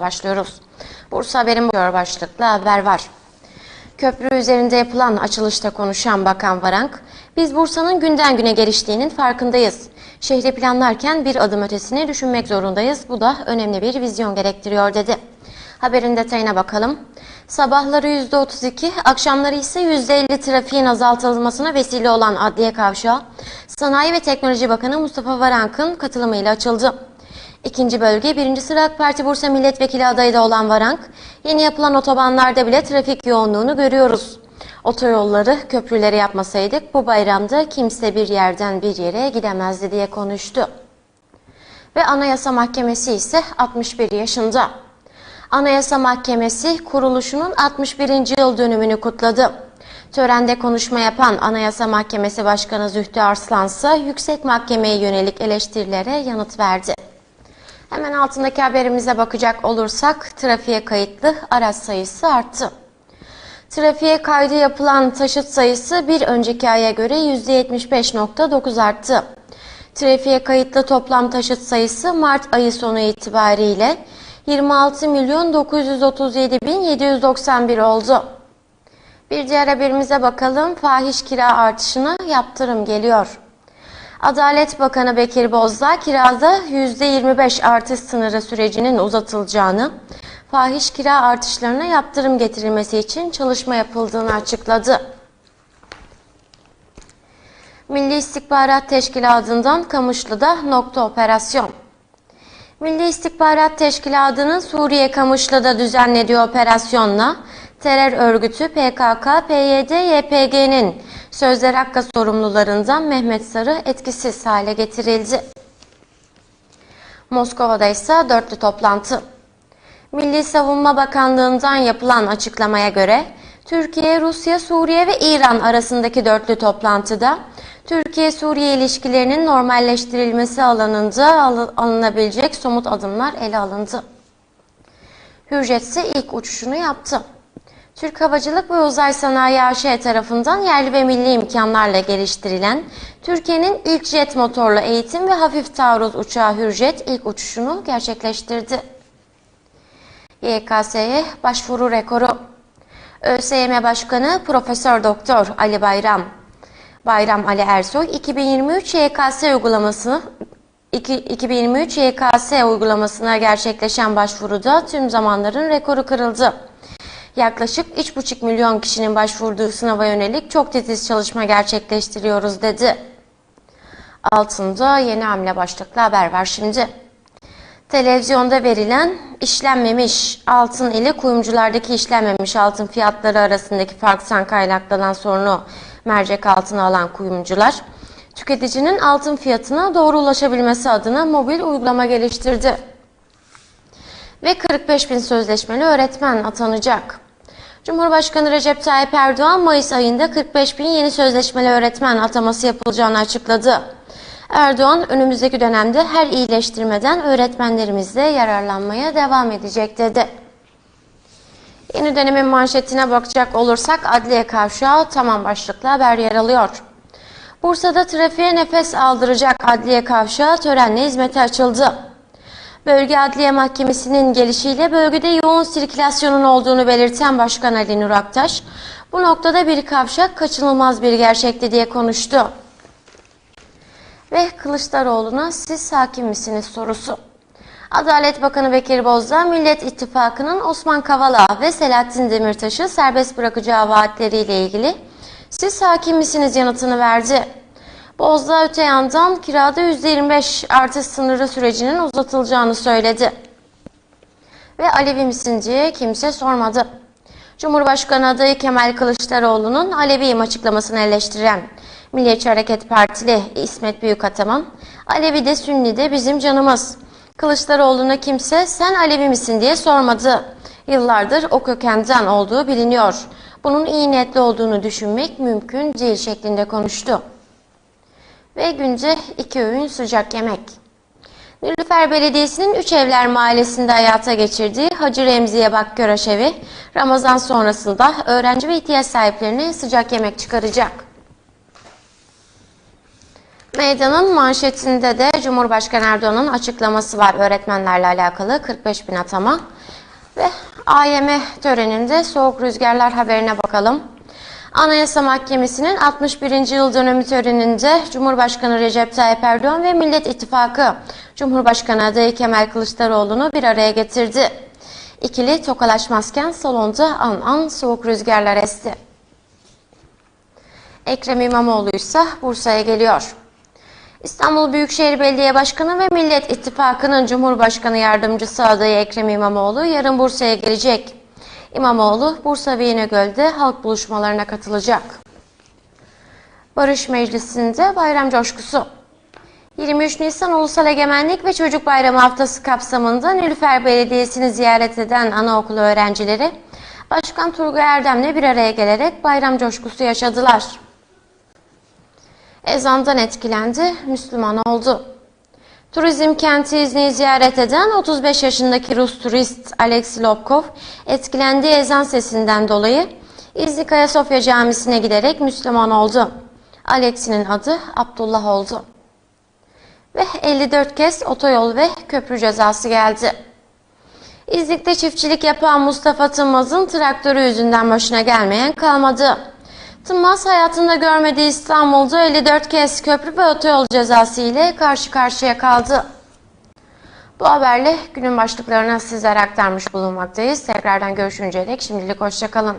başlıyoruz. Bursa Haber'in bu başlıklı haber var. Köprü üzerinde yapılan açılışta konuşan Bakan Varank, biz Bursa'nın günden güne geliştiğinin farkındayız. Şehri planlarken bir adım ötesini düşünmek zorundayız. Bu da önemli bir vizyon gerektiriyor dedi. Haberin detayına bakalım. Sabahları %32, akşamları ise %50 trafiğin azaltılmasına vesile olan Adliye Kavşağı, Sanayi ve Teknoloji Bakanı Mustafa Varank'ın katılımıyla açıldı. İkinci bölge, birinci sıra AK Parti Bursa Milletvekili adayı da olan Varank, yeni yapılan otobanlarda bile trafik yoğunluğunu görüyoruz. Otoyolları, köprüleri yapmasaydık bu bayramda kimse bir yerden bir yere gidemezdi diye konuştu. Ve Anayasa Mahkemesi ise 61 yaşında. Anayasa Mahkemesi kuruluşunun 61. yıl dönümünü kutladı. Törende konuşma yapan Anayasa Mahkemesi Başkanı Zühtü Arslan ise yüksek mahkemeye yönelik eleştirilere yanıt verdi. Hemen altındaki haberimize bakacak olursak trafiğe kayıtlı araç sayısı arttı. Trafiğe kaydı yapılan taşıt sayısı bir önceki aya göre %75.9 arttı. Trafiğe kayıtlı toplam taşıt sayısı Mart ayı sonu itibariyle 26 milyon 937 bin 791 oldu. Bir diğer haberimize bakalım. Fahiş kira artışına yaptırım geliyor. Adalet Bakanı Bekir Bozdağ kirada %25 artış sınırı sürecinin uzatılacağını, fahiş kira artışlarına yaptırım getirilmesi için çalışma yapıldığını açıkladı. Milli İstihbarat Teşkilatı'ndan Kamışlı'da nokta operasyon. Milli İstihbarat Teşkilatı'nın Suriye Kamışlı'da düzenlediği operasyonla terör örgütü PKK, PYD, YPG'nin sözler hakkı sorumlularından Mehmet Sarı etkisiz hale getirildi. Moskova'da ise dörtlü toplantı. Milli Savunma Bakanlığı'ndan yapılan açıklamaya göre Türkiye, Rusya, Suriye ve İran arasındaki dörtlü toplantıda Türkiye-Suriye ilişkilerinin normalleştirilmesi alanında alınabilecek somut adımlar ele alındı. Hürjet ise ilk uçuşunu yaptı. Türk Havacılık ve Uzay Sanayi AŞ tarafından yerli ve milli imkanlarla geliştirilen Türkiye'nin ilk jet motorlu eğitim ve hafif taarruz uçağı Hürjet ilk uçuşunu gerçekleştirdi. YKS'ye başvuru rekoru. ÖSYM Başkanı Profesör Doktor Ali Bayram Bayram Ali Ersoy 2023 YKS uygulaması 2023 YKS uygulamasına gerçekleşen başvuruda tüm zamanların rekoru kırıldı. Yaklaşık 3,5 milyon kişinin başvurduğu sınava yönelik çok titiz çalışma gerçekleştiriyoruz dedi. Altında yeni hamle başlıklı haber var şimdi. Televizyonda verilen işlenmemiş altın ile kuyumculardaki işlenmemiş altın fiyatları arasındaki farktan kaynaklanan sorunu mercek altına alan kuyumcular, tüketicinin altın fiyatına doğru ulaşabilmesi adına mobil uygulama geliştirdi. Ve 45 bin sözleşmeli öğretmen atanacak. Cumhurbaşkanı Recep Tayyip Erdoğan Mayıs ayında 45 bin yeni sözleşmeli öğretmen ataması yapılacağını açıkladı. Erdoğan önümüzdeki dönemde her iyileştirmeden öğretmenlerimizle yararlanmaya devam edecek dedi. Yeni dönemin manşetine bakacak olursak Adliye Kavşağı tamam başlıklı haber yer alıyor. Bursa'da trafiğe nefes aldıracak Adliye Kavşağı törenle hizmete açıldı. Bölge Adliye Mahkemesi'nin gelişiyle bölgede yoğun sirkülasyonun olduğunu belirten Başkan Ali Nur Aktaş, bu noktada bir kavşak kaçınılmaz bir gerçekti diye konuştu. Ve Kılıçdaroğlu'na siz hakim misiniz sorusu. Adalet Bakanı Bekir Bozdağ, Millet İttifakı'nın Osman Kavala ve Selahattin Demirtaş'ı serbest bırakacağı vaatleriyle ilgili siz hakim misiniz yanıtını verdi. Bozdağ öte yandan kirada %25 artış sınırı sürecinin uzatılacağını söyledi. Ve Alevi misin diye kimse sormadı. Cumhurbaşkanı adayı Kemal Kılıçdaroğlu'nun Aleviyim açıklamasını eleştiren Milliyetçi Hareket Partili İsmet Büyükataman, Alevi de Sünni de bizim canımız. Kılıçdaroğlu'na kimse sen Alevi misin diye sormadı. Yıllardır o kökenden olduğu biliniyor. Bunun iyi niyetli olduğunu düşünmek mümkün değil şeklinde konuştu. Ve günce iki öğün sıcak yemek. Nilüfer Belediyesi'nin Üç Evler Mahallesi'nde hayata geçirdiği Hacı Remziye Bakköraş Evi, Ramazan sonrasında öğrenci ve ihtiyaç sahiplerine sıcak yemek çıkaracak. Meydanın manşetinde de Cumhurbaşkanı Erdoğan'ın açıklaması var öğretmenlerle alakalı 45 bin atama. Ve AYM töreninde soğuk rüzgarlar haberine bakalım. Anayasa Mahkemesi'nin 61. yıl dönümü töreninde Cumhurbaşkanı Recep Tayyip Erdoğan ve Millet İttifakı Cumhurbaşkanı adayı Kemal Kılıçdaroğlu'nu bir araya getirdi. İkili tokalaşmazken salonda an an soğuk rüzgarlar esti. Ekrem İmamoğlu ise Bursa'ya geliyor. İstanbul Büyükşehir Belediye Başkanı ve Millet İttifakı'nın Cumhurbaşkanı Yardımcısı adayı Ekrem İmamoğlu yarın Bursa'ya gelecek. İmamoğlu, Bursa ve İnegöl'de halk buluşmalarına katılacak. Barış Meclisi'nde bayram coşkusu. 23 Nisan Ulusal Egemenlik ve Çocuk Bayramı haftası kapsamında Nilüfer Belediyesi'ni ziyaret eden anaokulu öğrencileri, Başkan Turgay Erdem'le bir araya gelerek bayram coşkusu yaşadılar. Ezandan etkilendi, Müslüman oldu. Turizm kenti İzni'yi ziyaret eden 35 yaşındaki Rus turist Alexey Lobkov etkilendiği ezan sesinden dolayı İznik Ayasofya Camisi'ne giderek Müslüman oldu. Alexey'nin adı Abdullah oldu. Ve 54 kez otoyol ve köprü cezası geldi. İznik'te çiftçilik yapan Mustafa Tılmaz'ın traktörü yüzünden başına gelmeyen kalmadı. Tılmaz hayatında görmediği İstanbul'da 54 kez köprü ve otoyol cezası ile karşı karşıya kaldı. Bu haberle günün başlıklarını sizlere aktarmış bulunmaktayız. Tekrardan görüşünceye dek şimdilik hoşçakalın.